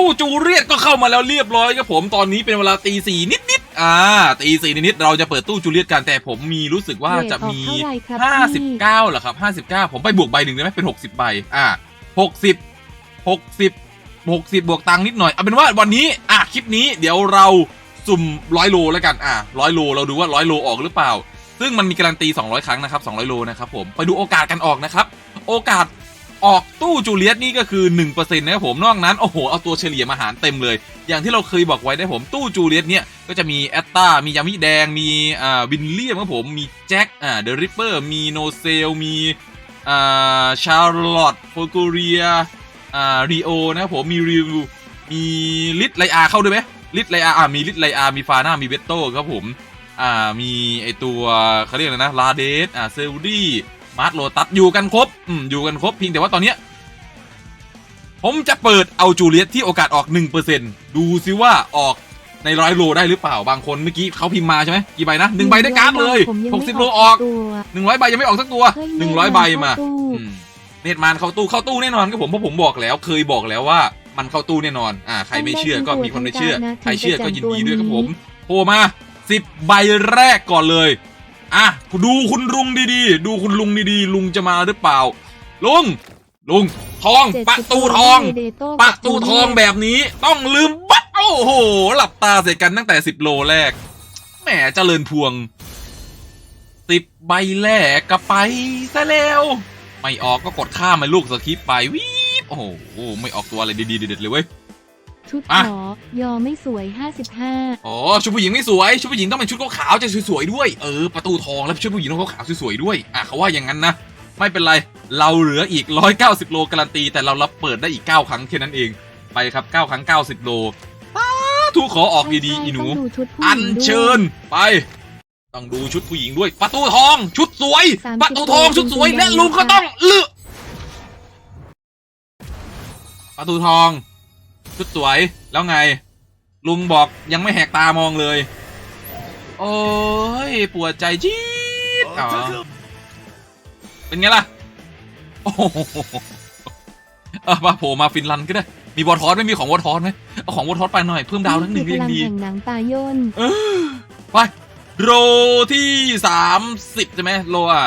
ตู้จูเรียตก็เข้ามาแล้วเรียบร้อยครับผมตอนนี้เป็นเวลาตีสี่นิดๆอ่าตีสี่นิดๆเราจะเปิดตู้จูเรียตกันแต่ผมมีรู้สึกว่าจะมี เรทออกเท่าไหร่ครับห้าสิบพี่เก้าเหรอครับห้าสิบเก้าผมไปบวกใบหนึ่งได้ไหมเป็นหกสิบใบอ่าหกสิบหกสิบหกสิบบวกตังค์นิดหน่อยเอาเป็นว่าวันนี้อะคลิปนี้เดี๋ยวเราสุ่มร้อยโลแล้วกันอะร้อยโลเราดูว่าร้อยโลออกหรือเปล่า ซึ่งมันมีการันตี 200 ครั้งนะครับ 200 โลนะครับผม ไปดูโอกาสกันออกนะครับ โอกาส ออกตู้จูเลียตนี่ก็คือ 1%นะครับผมนอกนั้น โอ้โห เอาตัวเฉลี่ยมาหารเต็มเลย อย่างที่เราเคยบอกไว้นะครับผมตู้จูเลียตเนี่ย ก็จะมีแอตตามียามิแดง มีอ่าวินเลียมครับผม มีแจ็คอ่าเดอะริปเปอร์มีโนเซล มีอ่าชาร์ลอตโฟกูเรียอ่ารีโอนะครับผมมีริวมีลิทไลอาเข้าด้วยไหมลิทไลอาอ่ามีลิทไลอามีฟาน่ามีเวตโต้ครับผมอ่ามีไอตัวเขาเรียกอะไรนะลาเดสอ่าเซลดี้าร์ทโลตัสอยู่กันครบอืมอยู่กันครบเพียงแต่ว่าตอนเนี้ยผมจะเปิดเอาจูเลียตที่โอกาสออก 1%ดูซิว่าออกในร้อยโลได้หรือเปล่าบางคนเมื่อกี้เขาพิมพ์มาใช่ไหมกี่ใบนะหนึ่งใบได้การ์ดเลยผมยังหไม่กสิบโลออกตัวหนึ่งร้อยใบยังไม่ออกสักตัวเฮ้ยหนึ่งร้อยใบมาเข้ตู้อืมเนตมานเข้าตู้เข้าตู้แน่นอนครับผมเพราะผมบอกแล้ว เคยบอกแล้วว่ามันเข้าตู้แน่นอนอ่าใครไม่เชื่อก็มีคนไม่เชื่อ ใครเชื่อก็ยินดีด้วยครับผมโผล่มาสิบใบแรกก่อนเลย อะดูคุณลุงดีๆ ดูคุณลุงดีๆ ลุงจะมาหรือเปล่า ลุง ลุง ทอง70ประตูทองเดโต้ประตูทองแบบนี้ต้องลืมบัตโอ้โห หลับตาใส่กันตั้งแต่สิบโลแรก แหมเจริญพวงสิบใบแรกก็ไปซะแล้ว ไม่ออกก็กดข้ามไปลูกสคริปต์ไปวิบโอ้โห ไม่ออกตัวอะไรดีๆเด็ดๆเลยเว้ย ชุดอะหรอยอไม่สวย 55 อ๋อ ชุดผู้หญิงไม่สวย ชุดผู้หญิงต้องเป็นชุดขาวๆจะสวยๆด้วย เออ ประตูทองแล้วชุดผู้หญิงต้องขาวๆสวยๆด้วย อะเขาว่าอย่างนั้นนะ ไม่เป็นไร เราเหลืออีก 190 โลการันตี แต่เรารับเปิดได้อีก 9 ครั้งแค่นั้นเอง ไปครับ 9 ครั้ง 90 โลอ้าทูขอออกดีๆอีหนูต้องดูชุดผู้หอัญินงด้วยเชิญไป ต้องดูชุดผู้หญิงด้วย ประตูทอง ชุดสวย30ประตูทองชุดสวยจริงๆและลุงก็ต้องเลือกประตูทอง ชุดสวยแล้วไง ลุงบอกยังไม่แหกตามองเลย โอ้ยปวดใจจี๊ดอ๋อเป็นไงล่ะ โอ้โหเออมาโผล่มาฟินแลันด์ก็ได้ มีวอทอสไหม่มีของวอทอสไหมเอาของวอทอสไปหน่อยเพิ่มดาวทั้งหนึ่งก็ยังดีพลัแห่งหนังตาย่นเออไปโลที่สามสิบใช่ไหมโลอะ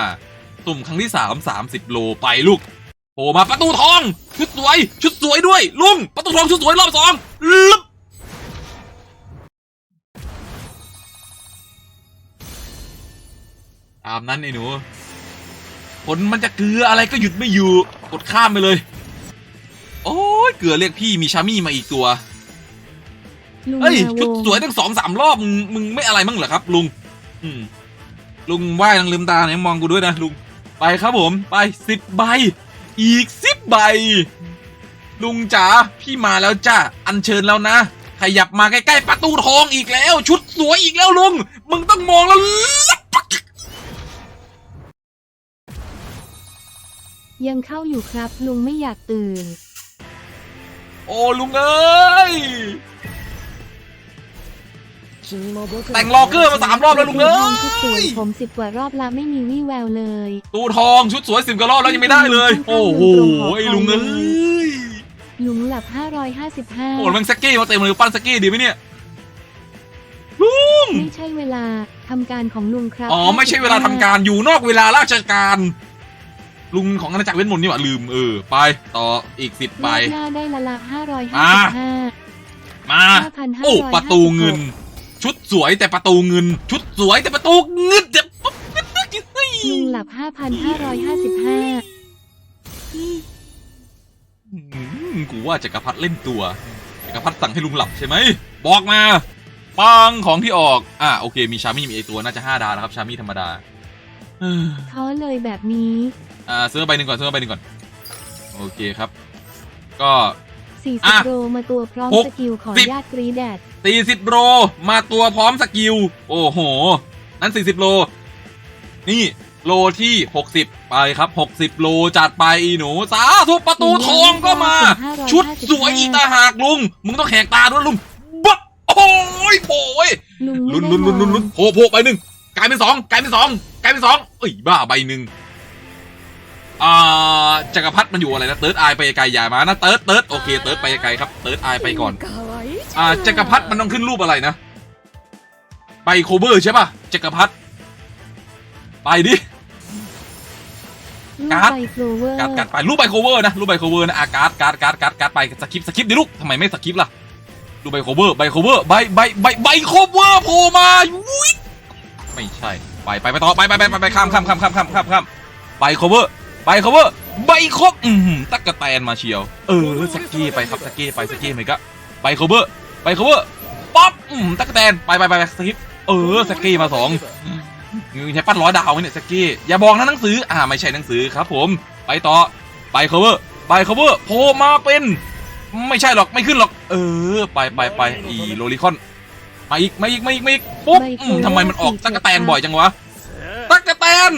ตุ่มครั้งที่สามสามสิบโลไปลูก โผล่มาประตูทอง ชุดสวย ชุดสวยด้วย ลุง ประตูทองชุดสวยรอบสองลึบตามนั้นไอ้หนู ผลมันจะเกลืออะไรก็หยุดไม่อยู่ กดข้ามไปเลย โอ้ยเกลือเรียกพี่มีชามี่มาอีกตัวลุงเฮ้ยนาโวชุดสวยตั้งสองสามรอบมึงมึงไม่อะไรมั้งเหรอครับ ลุง อืมลุงไหว้นังลืมตาเนี่ยมองกูด้วยนะลุง ไปครับผม ไปสิบใบ อีกสิบใบ ลุงจ๋าพี่มาแล้วจ้าอัญเชิญแล้วนะ ขยับมาใกล้ๆประตูทองอีกแล้ว ชุดสวยอีกแล้วลุง มึงต้องมองแล้ว ยังเข้าอยู่ครับลุงไม่อยากตื่น โอ้ลุงเอ้ย แต่งล็อกเกอร์มาสามรอบแล้วลุงเอ้ทองชุดสวยยผมสิบกว่ารอบละไม่มีวี่แววเลยตูทองชุดสวยสิบกว่ารอบแล้วยังไม่ได้เลย โอ้โหไอ้ลุงเอ้ยลุงหลับโอ้โห555มันสกกี้มาเต็มเลยปั้นสกกี้ดีไหมเนี่ยลุงไม่ใช่เวลาทำการของลุงครับ อ๋อไม่ใช่เวลาทำการอยู่นอกเวลาราชการ ลุงของอาณาจักรเวทมนต์นี่หว่าลืมเออไปต่ออีกสิบรใบอบหน้าได้ละละอ่า555มา5,556โอ้ประตูเงิน ชุดสวยแต่ประตูเงิน ชุดสวยแต่ประตูเงินเดี๋ยวปุ๊บเฮ้ยลุงหลับ 5,555อืมกูว่าจักรพรรดิเล่นตัวจักรพรรดิสั่งให้ลุงหลับใช่ไหม บอกมาปังของที่ออก อะโอเค มีชามี่มีไอตัวน่าจะห้าดาวนะครับ ชามี่ธรรมดาเอ้อท้อเลยแบบนี้ อ่าซื้อมาใบหนึ่งก่อนซื้อมาใบหนึ่งก่อน โอเคครับ ก็ อะ40โรมาตัวพร้อมหกสกิลขอสิบญาติกรีแดดสี่สิบโลมาตัวพร้อมสกิล โอ้โห นั้นสี่สิบโล นี่โลที่หกสิบไปครับหกสิบโลจัดไปอีหนู สาธุประตูทองก็มา ชุดสวยอีกตาหากลุง มึงต้องแหกตาด้วยลุงบับโอ้ยโผล่ยลุงไม่ลุ้นได้ลุ้นลุ้นลุ้นลุ้นมองโผล่โผล่ไปหนึ่งกลายเป็นสองกลายเป็นสองกลายเป็นสองเอ้ยบ้าใบหนึ่งไป อ่าจักรพรรดิมันอยู่อะไรนะเติร์ดไอไปไกลอย่ามานะเติร์ดเติร์ดโอเคเติร์ดไปไกลครับเติร์ดไอไปก่อนอ่าจักรพรรดิมันต้องขึ้นรูปอะไรนะไปโคเวอร์ใช่ป่ะจักรพรรดิไปดิลูกการ์ดใบโคลเวอร์การ์ดการ์ดไปรูปใบโคเวอร์นะรูปใบโคเวอร์นะอาการ์ดการ์ดการ์ดการ์ดการ์ดไปสกิปสกิปดิลูกทำไมไม่สกิปล่ะรูปใบโคเวอร์ใบโคเวอร์ใบใบใบใบโคเวอร์โผล่มาอุ้ยไม่ใช่ไปไปไปต่อไปไปไปไปไปข้ามข้ามข้ามข้ามข้ามข้ามข้ามใบโคเวอร์ ใบโคเวอร์ใบครบอืมตักกะแตนมาเชียว เออสกี้ไปครับสกี้ไปสกี้ไปก็ใบโคเวอร์ใบโคเวอร์ป๊อปอืมตักกะแตนไปไปไปไปสกิปเออสกี้มาสองมึงใช้ปั้นร้อยดาวไหมเนี่ยสกกี้อย่าบอกนะหนังสืออ่าไม่ใช่หนังสือครับ ผมไปต่อไป cover ไป cover โผล่มาเป็นไม่ใช่หรอกไม่ขึ้นหรอก เออ ไปไปไปอีโลลิคอนมาอีกมาอีกมาอีกมาอีกปุ๊บอืมทำไมมันออกตั๊กแตนบ่อยจังวะตั๊กแตน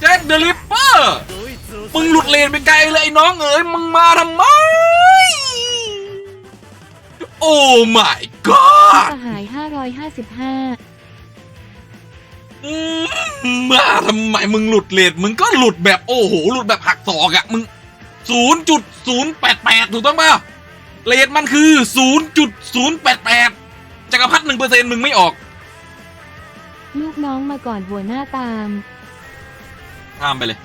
แจ็คเดลิปเปอร์มึงหลุดเลนไปไกลเลยไอ้น้องเอ๋ยมึงมาทำไม โอ้ my god สหายห้าร้อยห้าสิบห้ามาทำไมมึงหลุดเลนมึงก็หลุดแบบโอ้โห หลุดแบบหักศอกอะมึงศูนย์จุดศูนย์แปดแปดถูกต้องป่ะเลนมันคือศูนย์จุดศูนย์แปดแปดจักรพรรดิหนึ่งเปอร์เซ็นมึงไม่ออก ลูกน้องมาก่อนหัวหน้าตาม ข้ามไปเลย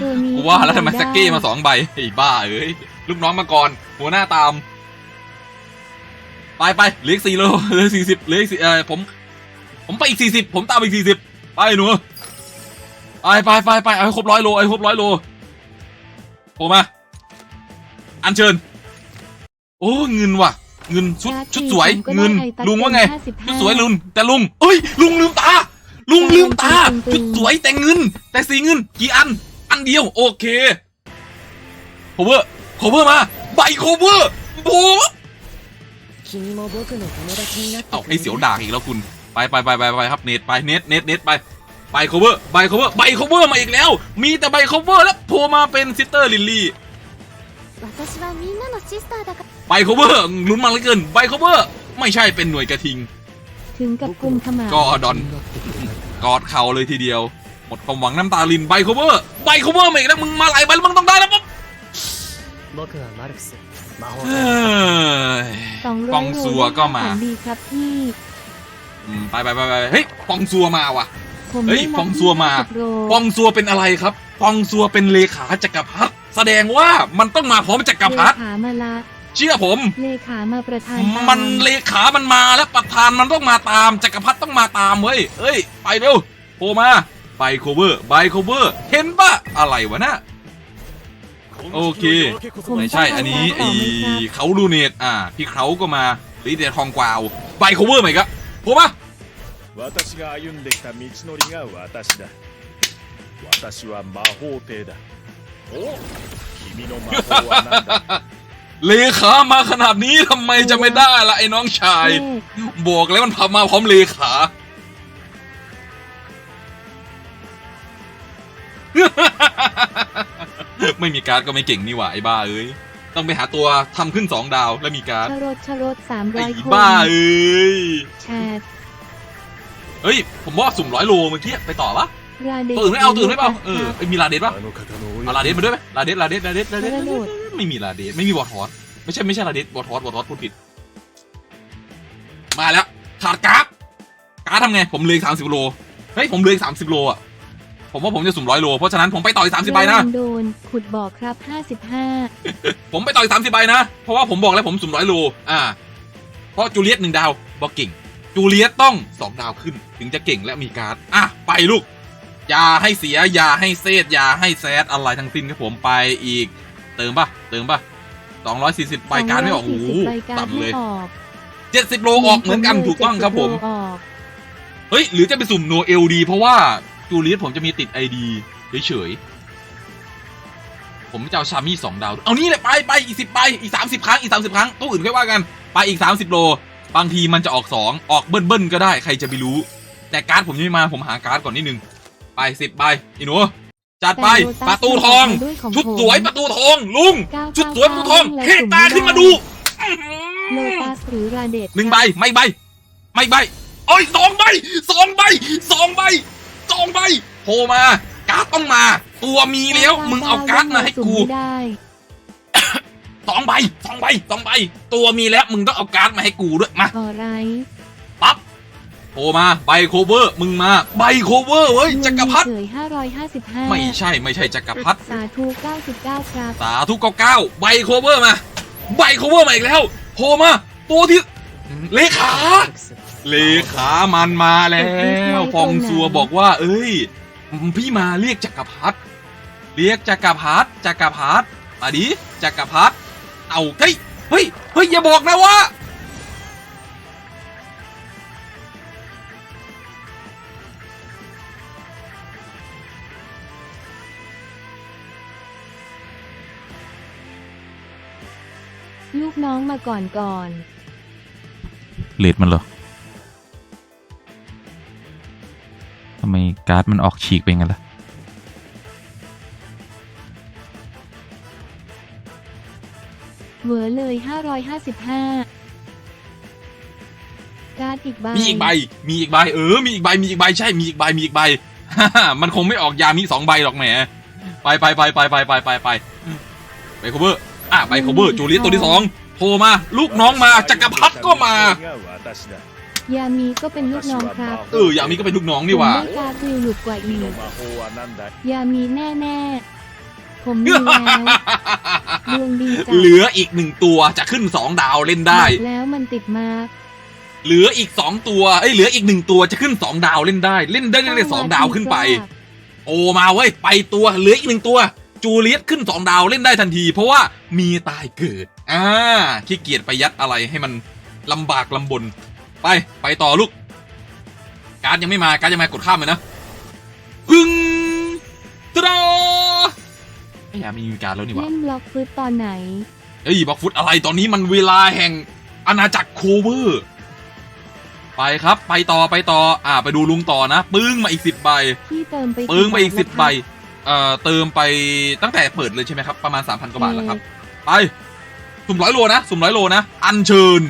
ตัวนี้กูว่าแล้วทำไมด้สกกี้มาสองใบไอ้บ้าเอ้ยลูกน้องมาก่อน หัวหน้าตาม ไปไปเหลืออีกสี่โลเหลือสี่สิบเหลืออีกสี่เออผม ผมไปอีกสี่สิบผมตามอีกสี่สิบไปหนูไปไปไปไปเอาให้ครบร้อยโลเอาให้ครบร้อยโลโผล่มา อันเชิญ โอ้เงินว่ะ เงินชุดชุดสวยเงินลุงว่าไงชุดสวยลุงแต่ลุงเอ้ย ลุงลืมตา ลุงลืมตาชุดสวยแต่เงิน แต่สีเงิน กี่อัน อันเดียวโอเคโคเวอร์โคเวอร์มาใบโคเวอร์โอ้เอาไอเสียวด่างอีกแล้วคุณไปไปไปไปไปครับเน็ตไปเน็ตเน็ตเน็ตไปใบโคเวอร์ใบโคเวอร์ใบโคเวอร์มาอีกแล้ว มีแต่ใบโคเวอร์แล้วโผล่มาเป็นซิสเตอร์ลิลลี่ ไปโคเวอร์ลุ้นมานเหลือเกินไปโคเวอร์ไม่ใช่เป็นหน่วยกระทิง ถึงกับกุมขมาก็ดอนกอดเข่าเลยทีเดียว หมดความหวังน้ำตาลินไปโคเวอร์ไปโคเวอร์เมกนะมึงมาหลายใบมึงต้องได้แล้วปั๊บสองร้อยปองซัวก็มาดีครับพี่ไปไปไปไปเฮ้ยปองซัวมาว่ะเฮ้ยปองซัวมาปองซัวเป็นอะไรครับปองซัวเป็นเลขาจักรพรรดิแสดงว่ามันต้องมาพร้อมจักรพรรดิเลขามาละ เลขามาละ เชื่อผม เลขามาประธานตา มันเลขามันมาแล้วประธานมันต้องมาตาม จักรพรรดิต้องมาตามเว้ยเอ้ย ไปเร็วโผล่มาใบโคเวอร์ใบโคเวอร์ เห็นปะอะไรวะน่ะ โอเค ไม่ใช่ อันนี้ไอเขาลูเนตอ่า พี่เขาก็มาลีเดทองกวาวใบโคเวอร์ไหมครับโผล่มา 私が歩んできた道のりが私だ私は魔法帝だお君の魔法は何だ เลขามาขนาดนี้ทำไมจะไม่ได้ล่ะไอ้น้องชาย บอกแล้วมันพับมาพร้อมเลขา ไม่มีการ์ดก็ไม่เก่งนี่หว่าไอ้บ้าเอ้ย ต้องไปหาตัวทำขึ้นสองดาวแล้วมีการ์ดชรดชรดสามร้ไอ้อยคบ้าเอ้ยเฮ้ย ผมว่าสุ่มร้อยโลเมื่อกี้ไปต่อปะตัวอื่นไม่เอาตัวอื่นไม่เอาเออเอมีลาเดสปะลาเดสมาด้วยไหมลาเดสลาเดสลาเดสลาเดส ไม่มีลาเดสไม่มีวอทอสไม่ใช่ไม่ใช่ลาเดสวอทอสวอทอสพูดผิด มาแล้วขาดการ์ดการ์ดทำไง ผมเหลยสามสิบโลเฮ้ยผมเหลยสามสิบโลอะผมว่าผมจะสุ่มร้อยโล เพราะฉะนั้นผมไปต่อยสามสิบใบนะระวังโดนขุดบอกครับห้าสิบห้าผมไปต่อยสามสิบใบนะ เพราะว่าผมบอกแล้วผมสุ่มร้อยโล อ่า เพราะจูเลียตหนึ่งดาวบอกเก่ง จูเลียตต้องสองดาวขึ้น ถึงจะเก่งและมีการ์ด อะ ไปลูก อย่าให้เสีย อย่าให้เซตอย่าให้แซดอะไรทั้งสิ้นครับผมไปอีก เติมปะเติมปะสองร้อยสี่สิบใบการ์ดไม่ออกโอ้โหใบการ์ดต่ำไม่เลยออกเจ็ดสิบโลออกเหมือนกันถูกต้องครับผม70โลออกเฮ้ย หรือจะไปสุ่มโนเอลดี เพราะว่าจูเลียตผมจะมีติดไอดีเฉยๆ ผมจะเอาชามี่สองดาว เอานี่เลยไปไปอีกสิบไปอีกสามสิบครั้งอีกสามสิบครั้งตู้อื่นค่อยว่ากัน ไปอีกสามสิบโล บางทีมันจะออกสองออกเบิ้ลเบิ้ลๆก็ได้ใครจะไปรู้ แต่การ์ดผมยังไม่มาผมหาการ์ดก่อนนิดนึง ไปสิบใบอีหนู จัดไปแต่โลตัสประตูทองด้วยของชุดผมสวยประตูทอง ลุง999ชุดสวยประตูทองและเฮตาขึ้นมาดูโลตัสหรือราเดชหนึ่งใบไม่ใบ ไม่ใบโอ้ยสองใบสองใบสองใบสองใบโผล่มา การ์ดต้องมา ตัวมีแล้วมึงเอาการ์ดมาให้สุ่กูไม่ได้สองใบสองใบสองใบ ตัวมีแล้วมึงต้องเอาการ์ดมาให้กูด้วยมาออไรปั๊บ โอมาใบโคเวอร์ มึงมาใบโคเวอร์เว้ยจักรพัฒน์ห้าร้อยห้าสิบห้าไม่ใช่ไม่ใช่จักรพัฒน์สาธุเก้าสิบเก้าครับสาธุเก้ก้าใบโคเวอร์มาใบโคเวอร์มาอีกแล้วโผล่มาตัวที่เลขาเลขามันมาแล้วฟองซัวบอกว่า เอ้ย พี่มาเรียกจักรพัฒน์เรียกจักรพัฒน์จักรพัฒน์มาดิจักรพัฒน์เอาเฮ้ยเฮ้ยเฮ้ยอย่าบอกนะว่า ลูกน้องมาก่อนก่อนเลดมันเหรอทำไมการ์ดมันออกฉีกไปงั้นล่ะ เหวอเลยห้าร้อยห้าสิบห้าการ์ดอีกใบมีอีกใบ มีอีกใบ เออ มีอีกใบ มีอีกใบ ใช่ มีอีกใบ มีอีกใบ มันคงไม่ออกยามีสองใบหรอกแหม ไปไปไปไปไปไปไปไปไปโคเวอร์ อะไปโคเวอร์จูเลียตตัวที่สองโผล่มาลูกน้องมาจักรพรรดิก็มา ยามีก็เป็นลูกน้องครับเออยามีก็เป็นลูกน้องนี่ว่า ผมได้การ์ดหลุดกว่าอีกยามีแน่แน่ผมมีแล้วดวงดีจัเหลืออีกหนึ่งตัวจะขึ้นสองดาวเล่นได้แล้วมันติดมาเหลืออีกสองตัวเอ้ยเหลืออีกหนึ่งตัวจะขึ้นสองดาวเล่นได้ เล่นได้เล่อยสองดาวขึ้นไป โอมาเว้ยไปตัวเหลืออีกหนึ่งตัว จูเลียตขึ้นสองดาวเล่นได้ทันที เพราะว่ามีตายเกิด อ่าขี้เกียจไปยัดอะไรให้มันลำบากลำบน ไปไปต่อลูก การ์ดยังไม่มาการ์ดยังมากดข้ามเลยนะพึ่งตราไอ้ยามีการดแล้วนี่หวะเล่นบล็อกฟืดตอนไหนเอ้ยบอกฟุตอะไรตอนนี้มันเวลาแห่งอาณาจักรโคเวอร์ไปครับ ไปต่อไปต่อ อ่า ไปดูลุงต่อนะ ปึ้งมาอีกสิบใบที่เติมไปปึ้งไปอีกบาสิทบแล้วใบครับ เอ่อเติมไปตั้งแต่เปิดเลยใช่ไหมครับ ประมาณ 3,000 กว่าบาทแล้วครับ ไป สุ่มร้อยโลนะ สุ่มร้อยโลนะ อัญเชิญ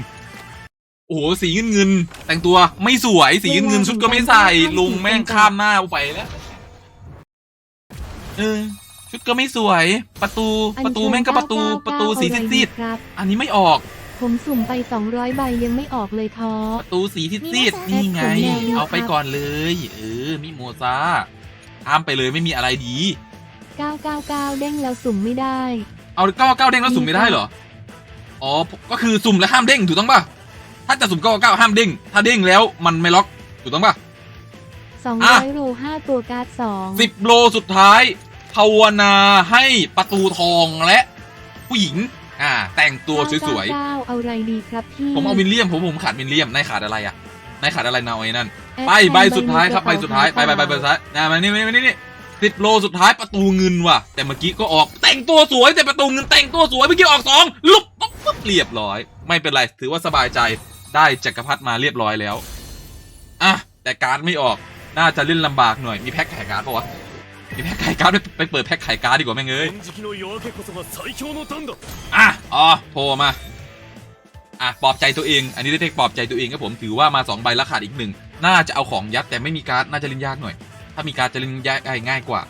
โอ้โห สีเงินเงินๆแต่งตัวไม่สวย สีเงินเงินๆชุดก็ไม่ใส่ ลุงแม่งข้ามหน้าไปแล้วเออชุดก็ไม่สวย ประตูอัญประตูเชิญแม่งก็ประตู999ประตูสีเอาอะไรซีดครับๆอันนี้ไม่ออก ผมสุ่มไป 200 ใบยังไม่ออกเลยท้อประตูสีที่ซีดๆนี่ไงแอดผมแนวนี้เอาไปครับก่อนเลย เออ มิโมซา ข้ามไปเลยไม่มีอะไรดี 999 เด้งแล้วสุ่มไม่ได้เอาเก้าเก้าเด้งแล้วสุ่มไม่ได้เหรอ อ๋อ ก็คือสุ่มแล้วห้ามเด้งถูกต้องป่ะ ถ้าจะสุ่มเก้าเก้าห้ามเด้ง ถ้าเด้งแล้วมันไม่ล็อกถูกต้องป่ะอะ200โล5ตัวการ์ด2สิบโลสุดท้าย ภาวนาให้ประตูทองและ ผู้หญิง อ่า แต่งตัวสวย999เอาอะไรดีครับพี่ๆผมเอามิลเลียมผมผมขาดมิลเลียมนายขาดอะไรอะนายขาดอะไรนาไอ้นั่นแอด ไปใบสุดท้ายครับใบสุดท้ายไปไปไปใบสุดท้ายนะมานี่มานี่มานี่ติดโลสุดท้ายประตูเงินว่ะ แต่เมื่อกี้ก็ออกแต่งตัวสวยแต่ประตูเงินแต่งตัวสวยเมื่อกี้ออกสองลุกปุ๊บปุ๊บเรียบร้อย ไม่เป็นไรถือว่าสบายใจได้จักรพรรดิมาเรียบร้อยแล้วอะแต่การ์ดไม่ออกน่าจะเล่นลำบากหน่อยมีแพ็คไข่การ์ดปะวะมีแพ็คไข่การ์ดไปเปิดแพ็คไข่การ์ดดีกว่าแม่งเอ้ยอะอ๋อโทรมาอะปลอบใจตัวเอง อันนี้ได้เทคปลอบใจตัวเองครับผมถือว่ามา2ใบแล้วขาดอีกหนึ่ง น่าจะเอาของยัดแต่ไม่มีการ์ดน่าจะเล่นยากหน่อย ถ้ามีการ์ดจะเล่นยากง่ายกว่า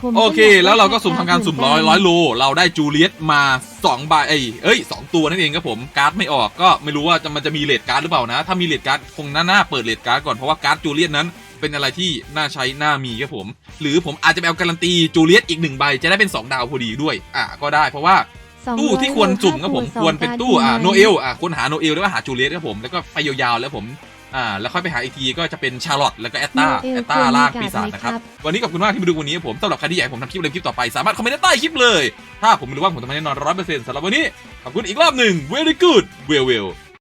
ผมโอเคก็ยแล้วเราก็ได้สุ่มทำการสุ่มเหร้นอยนร้อยโล เราได้จูเลียตมาสองใบเอ้ยเอ้ยสองตัวนั่นเองครับผมการ์ดไม่ออกก็ไม่รู้ว่าจะมันจะมีเลดการ์ดหรือเปล่านะ ถ้ามีเลดการ์ดคงน่าหน้าเปิดเลดการ์ดก่อนเพราะว่าการ์ดจูเลียตนั้นเป็นอะไรที่น่าใช้น่ามีครับผม หรือผมอาจจะไปเอาการันตีจูเลียตอีกหนึ่งใบจะได้เป็นสองดาวพอดีด้วย อะก็ได้เพราะว่า200ตู้ที่ควรสุ่มครับผมโลควรเป็นตู้ห้าอ่าตัวโนเอลอ่าค้นหาโนเอลแล้วก็หาจูเลียตครับผมแล้วก็ไปยาวๆแล้วผม อ่าแล้วค่อยไปหาอีกทีก็จะเป็นชาร์ลอตแล้วก็แอตตาโนเอลแอตตาควรมีล่างการ์ดปีศาจไหมนะครับครับวันนี้ขอบคุณมากที่มาดูวันนี้ครับผมสำหรับใครที่อยากให้ผมทำคลิปอะไรคลิปต่อไปสามารถคอมเมนต์ใต้คลิปเลย ถ้าผมไม่รู้ว่าผมทำให้แน่นอนร้อยเปอร์เซ็นต์สำหรับวันนี้ขอบคุณอีกรอบหนึ่ง very good well well